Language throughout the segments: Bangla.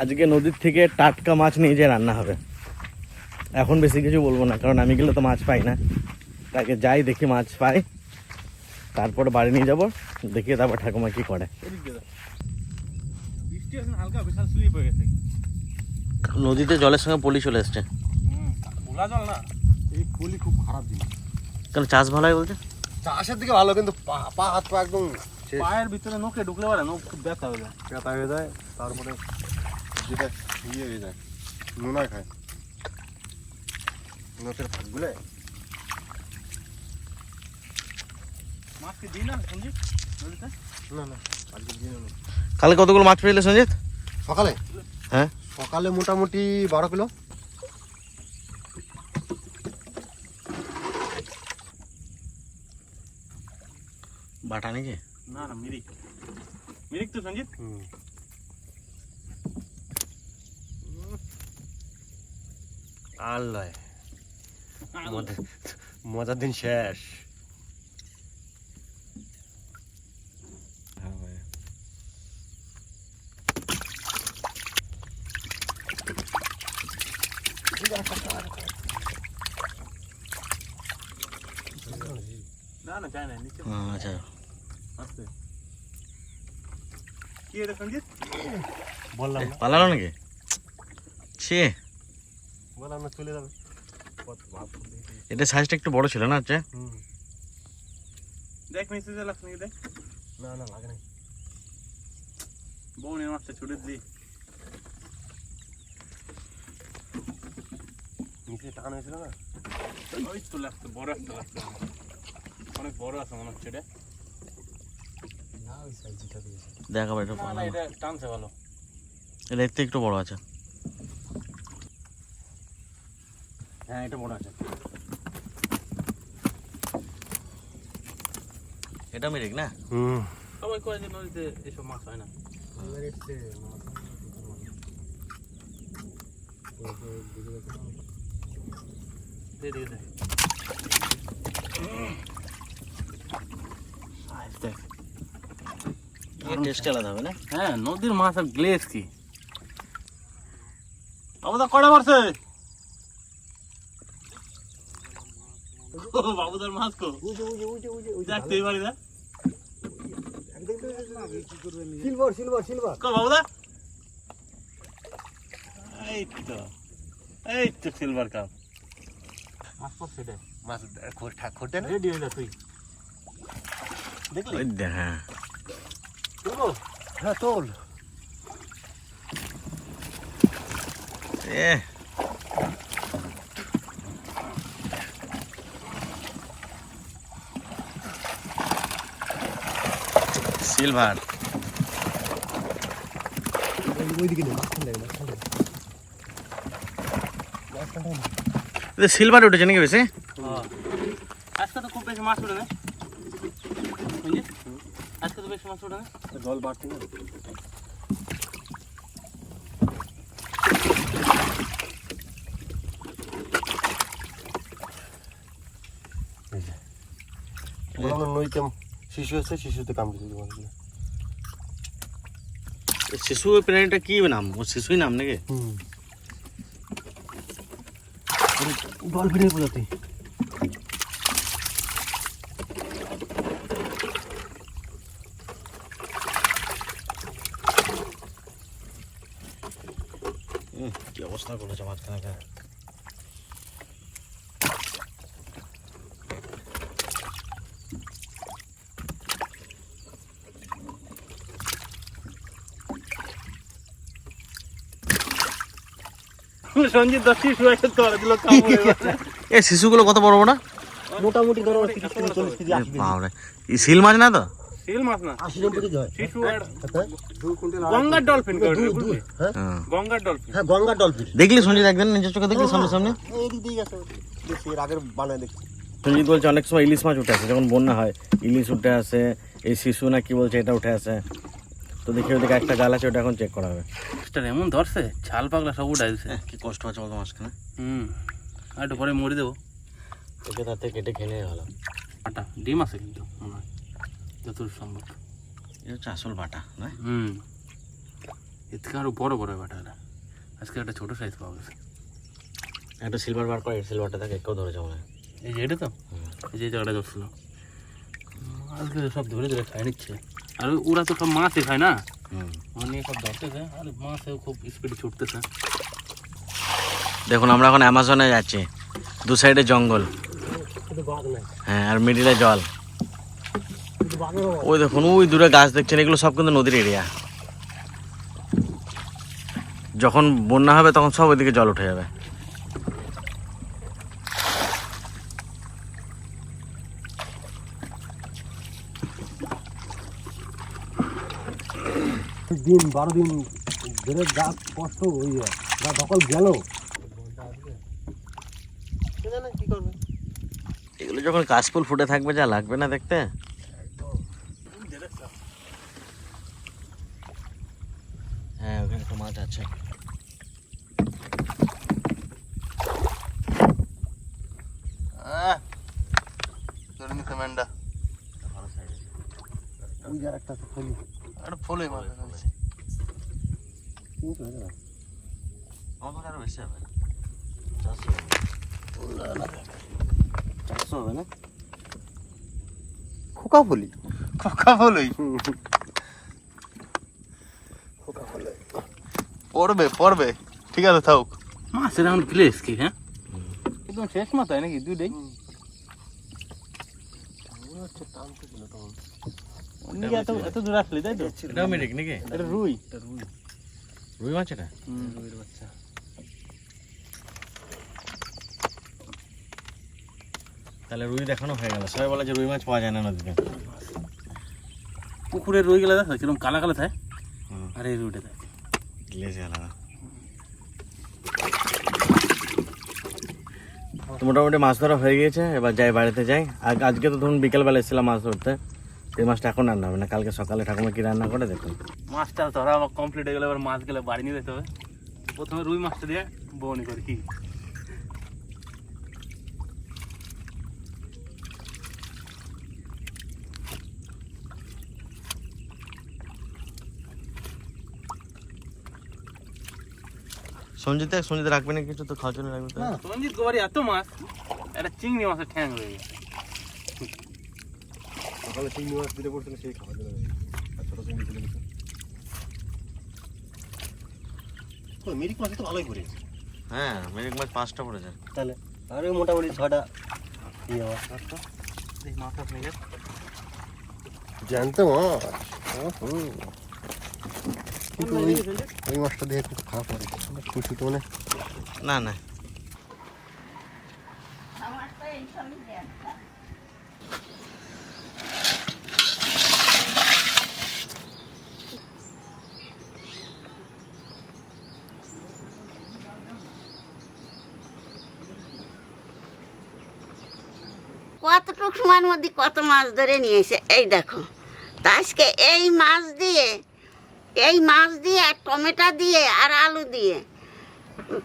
আজকে নদীর থেকে টাটকা মাছ নিয়ে যে রান্না হবে। এখন বেশি কিছু বলব না কারণ আমি গেলে তো মাছ পাই না। তাকে যাই দেখি মাছ পাই তারপর বাড়ি নিয়ে যাব দেখি তারপর ঠাকুমা কি করে। বৃষ্টি এখন হালকা বিশাল স্লিপ হয়ে গেছে নদীতে জলের সঙ্গে পলি চলে এসছে। ভোলা জল না এই পলি খুব খারাপ জিনিস কেন চাষ ভালো হয় বলছে চাষের দিকে ভালো কিন্তু পা পা হাত পা একদম পায়ের ভিতরে নোকে ঢুকলে পারে নোক খুব ব্যথা হয়ে যায়। ব্যথা হয়ে যায় তারপরে যেটা ইয়ে হয়ে যায় নোনা খায়। মাছকে দিই না সঞ্জিত না না আজকে দিনে না। কালকে কতগুলো মাছ পেলে সঞ্জিত? সকালে? হ্যাঁ। সকালে মোটামুটি বারো কিলো। বাটা নাকি? না না মিরিক। মিরিক তো সঞ্জিত? হুম। আর লয় মজা- মজার দিন শেষ। না না যায় না নিচে আচ্ছা। পালালো নাকি? ছে। বললাম না চলে যাবে। এটা সাইজটা একটু বড় ছিল না হচ্ছে? দেখ মেসেজে লাগছে নাকি দেখ। না না লাগে না বউ নিয়ে মাছটা ছুটে নিচে টান হয়েছিল না? ওই তো লাগছে বড় একটা আমার। অনেক বড় আছে মনে হচ্ছে এটা না ওই সাইজটা দিয়েছে। দেখ আবার এটা না না এটা টানছে ভালো। এটা এর থেকে একটু বড় আছে। হ্যাঁ এটা বড় আছে। এটা মিরিক না? হুম। সবাই কয় যে নদীতে এসব মাছ হয় না। হ্যাঁ নদীর মাছ আর গ্লেজ কি? বাবুদা কটা মারছে? বাবুদার মাছ কো দেখতে এই বাড়ি দা সিলভার সিলভার সিলভার। কো বাবুদা? এই তো এই তো সিলভার কাপ। মাছ পড়ছে এটা। মাছ খোটে না? রেডি হয়ে যা তুই। দেখলি? ওই দেখ হ্যাঁ। তুলবো? হ্যাঁ তোল। এ সিলভার ওইদিকে নেই মাঝখান দেয় মাঝখান দেয় সিলভার উঠেছে নাকি বেশি আজকে তো খুব বেশি মাছ উঠে না বুঝলি আজকে তো বেশি মাছ উঠে না জল বাড়ছে না এই যে। বললাম না নইতে শিশু আছে শিশুতে কামড়ে দিতে পারবে শিশু ওই প্রাণীটা কি নাম ও শিশুই নাম নাকি হুম ডলফিনের প্রজাতি উম, কি অবস্থা করেছে মাঝখানে সঞ্জিত দশ শিশু আছে তোরা দিল এ শিশুগুলো কত বড় বড় মোটামুটি ধরো তিরিশ কেজি চল্লিশ কেজি সিল মাছ না তো? শিল মাছ না। আশি নব্বই কেজি হয় শিশু আর হ্যাঁ? গঙ্গার ডলফিন হ্যাঁ। গঙ্গার ডলফিন গঙ্গা ডলফিন দেখলি সঞ্জিত একদিন নিজের চোখে দেখলি সামনে সামনে? এই দিক দিয়ে গেছে। দেখছি এর আগের বানায় দেখছি। সঞ্জিত বলছে অনেক সময় ইলিশ মাছ উঠে আসে। যখন বন্যা হয় ইলিশ উঠে আসে এই শিশু না কি বলছে এটা উঠে আসে। তো দেখি ওদিকে একটা জাল আছে ওটা এখন চেক করা হবে। মাছটা এমন ধরছে? ছাল পাগলা সব উঠাই দিছে। কি কষ্ট আছে বলতো মাঝখানে। হুম আর একটু পরে মরে দেবো। ওকে তাতে কেটে খেলে ভালো। আটা ডিম আছে কিন্তু মনে হয় যতদূর সম্ভব। এটা হচ্ছে আসল বাটা না? হুম এর থেকে আরও বড় বড় বাটা আজকে একটা ছোট সাইজ পাওয়া গেছে। একটা সিলভার বার করে সিলভারটা থাকে কেউ ধরেছে মনে হয়। এই যে এটা তো? এই যে জায়গাটা ধরছিল। আজকে সব ধরে ধরে খাই নিচ্ছে। আর ওরা তো সব মাছই খায় না? মানে সব ধরতেছে আর মাছেও খুব স্পিডে ছুটতেছে। দেখুন আমরা এখন অ্যামাজনে যাচ্ছি। দু সাইডে জঙ্গল। হ্যাঁ আর মিডিলে জল। ওই দেখুন ওই দূরে গাছ দেখছেন এগুলো সব কিন্তু নদীর এরিয়া যখন বন্যা হবে তখন সব ওইদিকে জল উঠে যাবে। দিন বারো দিন ধরে যা কষ্ট ওই যা দখল গেল। কি করবে এগুলো যখন কাশফুল ফুটে থাকবে যা লাগবে না দেখতে? হ্যাঁ ওখানে একটা মাছ আছে। একটা ফলি ফলে মাছ কিন্তু হয়ে গেল। আমার আরও বেশি হবে চারশো হবে না খোকা ফলি খোকা ফলই খোকা ফলি পড়বে পড়বে। ঠিক আছে থাক। মাছের এখন প্লেস কি হ্যাঁ? একদম শেষ নাকি? হচ্ছে টানতেছিল তখন অনেকে এত এত দূর আসলি তাই তো? এটাও নাকি? এটা রুই। রুই। মাছ এটা? রুইয়ের বাচ্চা। তাহলে রুই দেখানো হয়ে গেল। সবাই বলে যে রুই মাছ পাওয়া যায় না নদীতে। পুকুরের রুই গেলে দেখো কীরকম কালা কালা থাকে। আর এই রুইটা থাকে গ্লেজে আলাদা। মোটামুটি মাছ ধরা হয়ে গিয়েছে এবার যাই বাড়িতে যাই। আজকে তো ধরুন বিকেলবেলা এসেছিলাম মাছ ধরতে। এই মাছটা এখন রান্না হবে না কালকে সকালে ঠাকুমা কি রান্না করে দেখুন। মাছটা ধরা আমার কমপ্লিট হয়ে গেলে এবার মাছ গেলে বাড়ি নিয়ে যেতে হবে। প্রথমে রুই মাছটা দিয়ে বউনি করি। কি সঞ্জিতে সঞ্জিতে রাখবে না কিছু তো খাওয়ার জন্য রাখবে তো? না। রঞ্জিত গোবারি এত মাছ একটা চিংড়ি মাছের ঠ্যাং রয়ে গেছে। সকালে চিংড়ি মাছ দিলে পড়ছিল সেই খাওয়া আর ছোট চিংড়ি কিছু মিরিক মাছ তো ভালোই পড়ে হ্যাঁ মেরিক মাছ পাঁচটা পড়েছে। তাহলে আর ওই মোটামুটি ছটা ইয়ে মাছ এই মাথা ভেঙে জানতো মাছ। হুম কিন্তু ওই ওই মাছটা দেখে খুব খারাপ খুশি তো মানে না না। কতটুকু সময়ের মধ্যে কত মাছ ধরে নিয়ে এসে, এই দেখো, তা আজকে এই মাছ দিয়ে, এই মাছ দিয়ে আর টমেটো দিয়ে আর আলু দিয়ে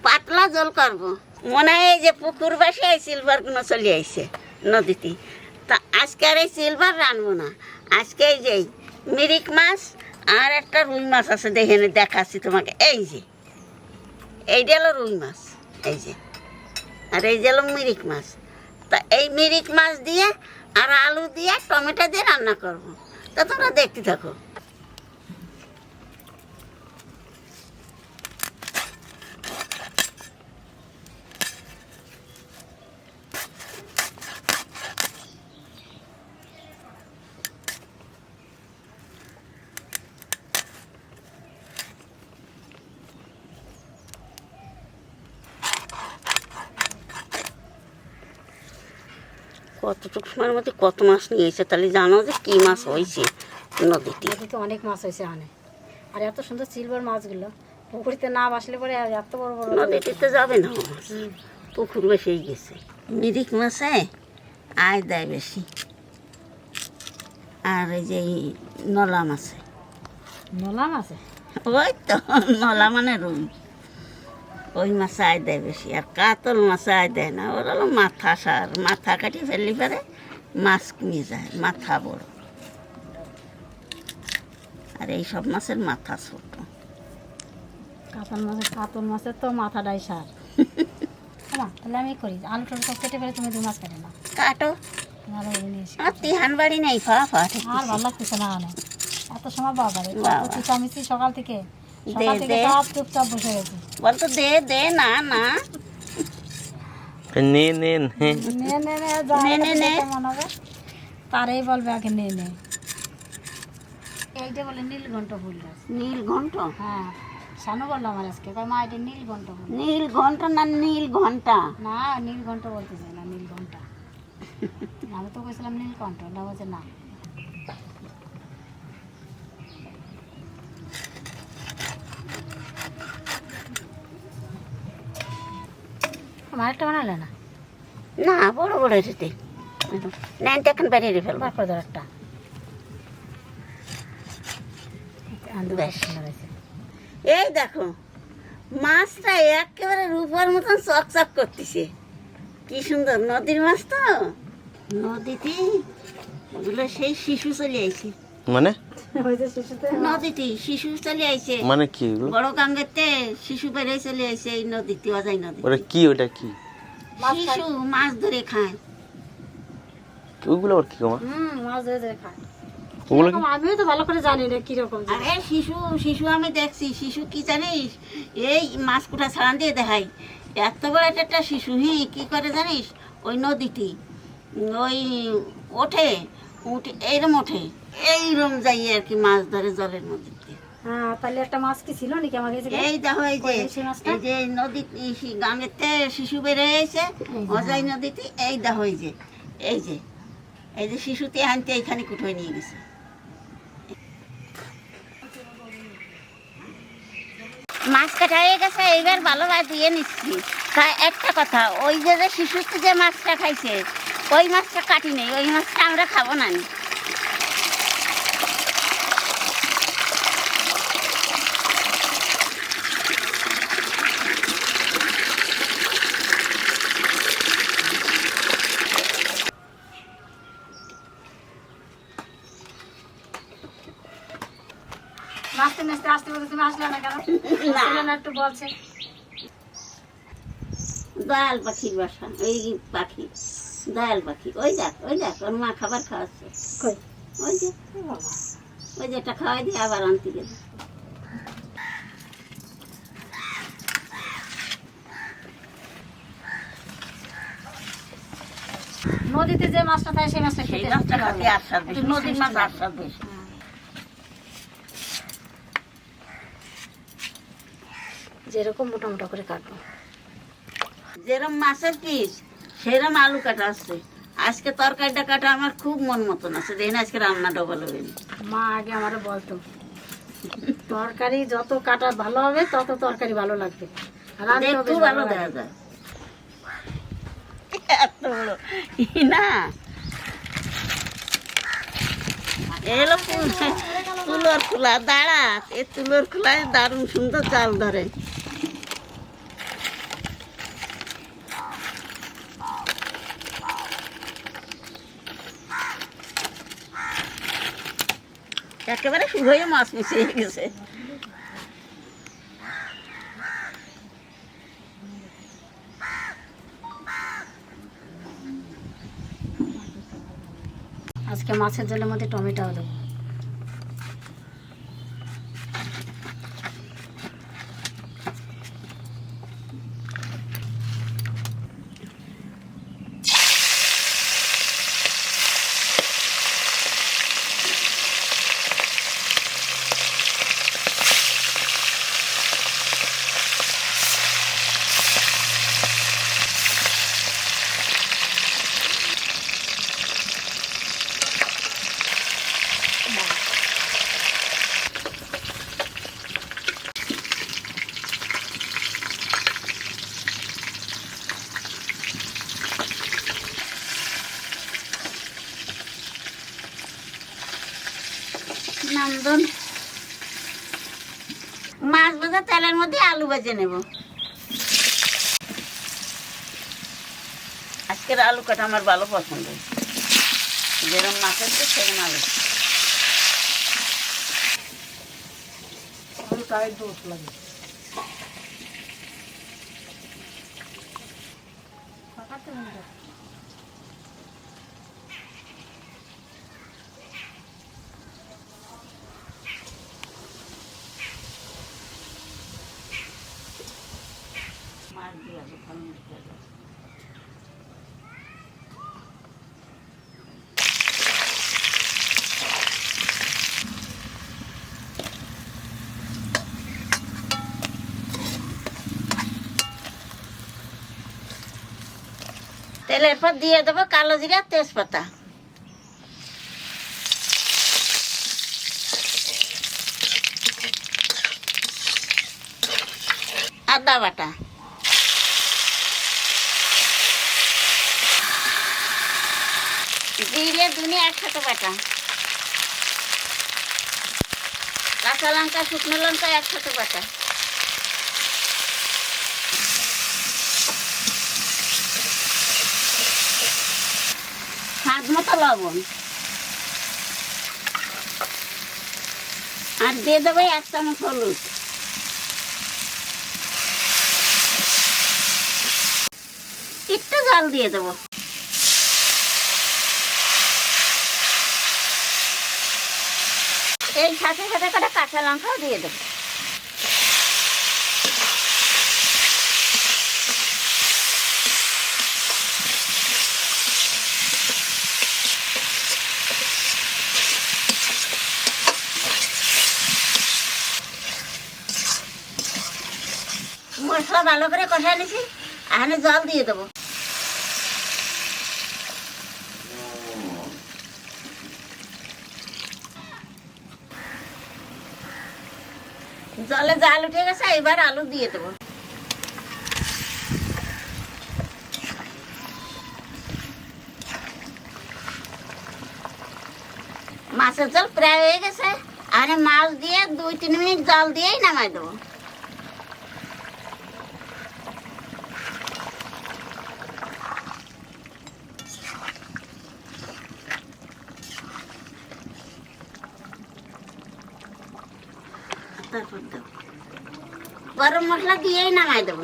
পাতলা জল করব। মনে হয় এই যে পুকুর বাসে এই সিলভারগুলো চলে আইছে নদীতে। তা আজকে আর এই সিলভার রানবো না। আজকে এই যে মিরিক মাছ আর একটা রুই মাছ আছে, দেখে দেখাচ্ছি তোমাকে। এই যে এইটা হলো রুই মাছ, এই যে, আর এই যে হলো মিরিক মাছ। তা এই মিরিক মাছ দিয়ে আর আলু দিয়ে টমেটো দিয়ে রান্না করব। তা তোমরা দেখতে থাকো। কতটুকু সময়ের মধ্যে কত মাছ নিয়ে এসে তাহলে জানো যে কি মাছ হয়েছে নদীতে? নদীতে অনেক মাছ হয়েছে এখানে। আর এত সুন্দর সিলভার মাছগুলো পুকুরিতে না বাসলে পরে আর এত বড় বড় নদীতে তো যাবে না পুকুর বেশি গেছে। মিরিক মাছে? আয় দেয় বেশি। আর এই যে নলা মাছে। নলা মাছে? ওই তো নলা মানে রুই। ওই মাছে আয় দেয় বেশি আর কাতল মাছে আয় দেয় না ওর হলো মাথা সার মাথা কাটি ফেললি পারে মাছ কমে যায় মাথা বড়। আর এই সব মাছের মাথা ছোট। কাতল মাছের কাতল মাছের তো মাথাটাই সার। তাহলে আমি করি আলু টালু সব কেটে ফেলে তুমি দু মাছ কেটে না কাটো। ভালো আর তিহান বাড়ি নেই ফা ফা আর ভালো লাগতেছে না অনেক এত সময় বাবা। রে। সকাল থেকে। সকাল থেকে সব চুপচাপ বসে গেছি। বলতো দে দে না না। নে নে নে। নে নে নে তারাই বলবে আগে নে নে। এইটা বলে নীলঘণ্ট ফুল গাছ। নীল ঘন্ট হ্যাঁ। শানু বললাম আমার আজকে। কয় মা এটা নীলঘণ্ট না নীল ঘণ্টা না নীলঘণ্ট? বলতে চাই না নীলঘণ্টা। আমি তো কইছিলাম নীলকণ্ঠ। না বলছে না। আমার বানালে না? না বড় বড় রেতে নাইনটা এখন বেরিয়ে ফেলব। তারপর ধর একটা এই দেখো মাছটা একেবারে রূপার মতন চকচক করতেছে। কি সুন্দর নদীর মাছ তো? নদীতে ওগুলো সেই শিশু চলে আইছে। মানে? নদীতে শিশু চলে আইছে। মানে কি বড় গাঙ্গেতে শিশু বেড়ে চলে আইছে এই নদীতে অজাই নদী ওটা কি ওটা কি? শিশু মাছ ধরে খায়। ওগুলো আবার কি কমা হুম মাছ ধরে খায়। ওগুলো আমিও তো ভালো করে জানি না কীরকম। আরে শিশু শিশু আমি দেখছি শিশু কি জানিস? এই মাছ কুটা ছাড়ান দিয়ে দেখাই। এত বড় একটা একটা শিশু হি কি করে জানিস? ওই নদীটি ওই ওঠে উঠে এইরম ওঠে। এইরম যাই আর কি মাছ ধরে জলের নদীতে হ্যাঁ তাহলে একটা মাছ কি ছিল নাকি আমার কাছে এই দেখো এই যে কই সেই মাছটা? এই যে নদী গাঙেতে শিশু বেড়ে অজাই নদীতে এই দেখো এই যে এই যে এই যে শিশুতে আনতে এইখানে কুঠোয় নিয়ে গেছে। মাছ কাটা হয়ে গেছে এইবার ভালোভাবে দিয়ে নিচ্ছি। তা একটা কথা ওই যে যে শিশুতে যে মাছটা খাইছে ওই মাছটা কাটি নেই ওই মাছটা আমরা খাব না। নাচতে নাচতে আসতে বলতে তুমি আসলে না কেন? না। একটু বলছে। দয়াল পাখির বাসা ওই পাখি দয়াল পাখি। ওই দেখ ওই দেখ ওর মা খাবার খাওয়াচ্ছে। ওই যে ওই যে এটা খাওয়াই দিয়ে আবার আনতে গেল। নদীতে যে মাছটা থাকে সেই মাছটা খেতে নদীর মাছ আসার বেশি। যেরকম মোটা মোটা করে কাটবো। যেরম মাছের পিস সেরম আলু কাটা আছে। আজকে তরকারিটা কাটা আমার খুব মন মতন আছে। দেখেন আজকে রান্না ডবল হবে। মা আগে আমারে বলতো তরকারি যত কাটা ভালো হবে তত তরকারি ভালো লাগবে। ভালো দেখা যায়। না। এলো তুলোর খোলা দাঁড়া এ তুলোর খোলায় দারুণ সুন্দর চাল ধরে। একেবারে শুরু হয়ে মাছ মিশিয়ে গেছে। আজকে মাছের জলের মধ্যে টমেটো দেবো ভেজে নেব। আজকের আলু কাটা আমার ভালো পছন্দ। যেরকম মাছ আছে সেরকম আলু। গায়ে দোষ লাগে। তেলের পর দিয়ে দেবো কালো জিরা তেজপাতা। আদা বাটা। জিরে দুনি একসাথে বাটা। কাঁচা লঙ্কা, শুকনো লঙ্কা, একসাথে বাটা। মতো লবণ। আর দিয়ে দেবো এক চামচ হলুদ। একটু জল দিয়ে দেবো। এই সাথে সাথে করে কাঁচা লঙ্কাও দিয়ে দেবো মশলা ভালো করে কষায় নিছি, এখানে জল দিয়ে দেবো। জলে জাল উঠে গেছে, এবার আলু দিয়ে দেবো। মাছের জল প্রায় হয়ে গেছে, আর মাছ দিয়ে দুই তিন মিনিট জল দিয়েই নামাই দেবো। তারপর দেবো। গরম মশলা দিয়েই নামাই দেবো।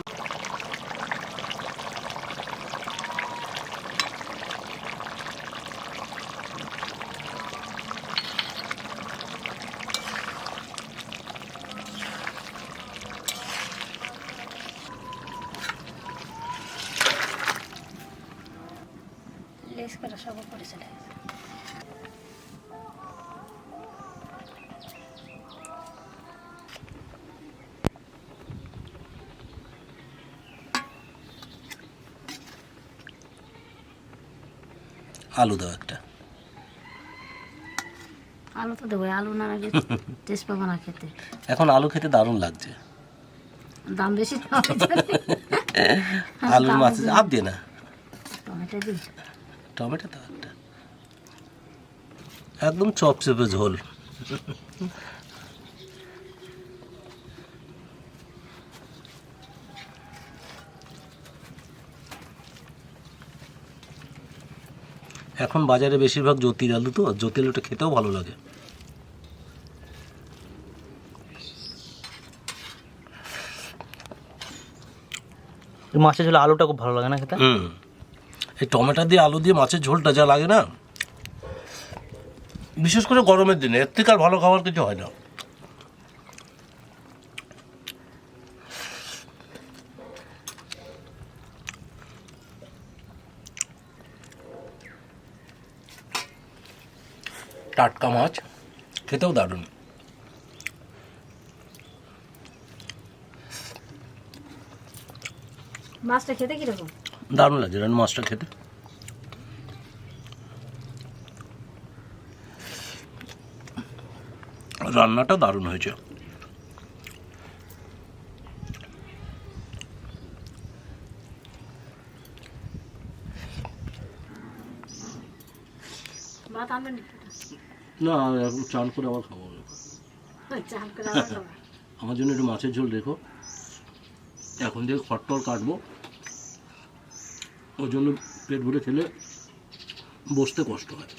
আলু দাও একটা। আলু তো দেবো আলু না আগে টেস্ট পাবো না খেতে। এখন আলু খেতে দারুণ লাগছে। দাম বেশি আলু আলুর মাছ আপ দিয়ে না। টমেটো দিই। টমেটো দাও একটা। একদম চপচপে ঝোল। এখন বাজারে বেশিরভাগ জ্যোতির আলু তো জ্যোতি আলুটা খেতেও ভালো লাগে। মাছের ঝোলে আলুটা খুব ভালো লাগে না খেতে? হুম। এই টমেটো দিয়ে আলু দিয়ে মাছের ঝোলটা যা লাগে না বিশেষ করে গরমের দিনে এর থেকে আর ভালো খাবার কিছু হয় না। টাটকা মাছ খেতেও দারুণ। মাছটা খেতে কীরকম? দারুণ লাগছে রান মাছটা খেতে। রান্নাটা দারুণ হয়েছে। না এখন চান করে আবার খাব। খাব। আমার জন্য একটু মাছের ঝোল রেখো এখন দিয়ে খট্টর কাটবো। ওর জন্য পেট ভরে খেলে বসতে কষ্ট হয়।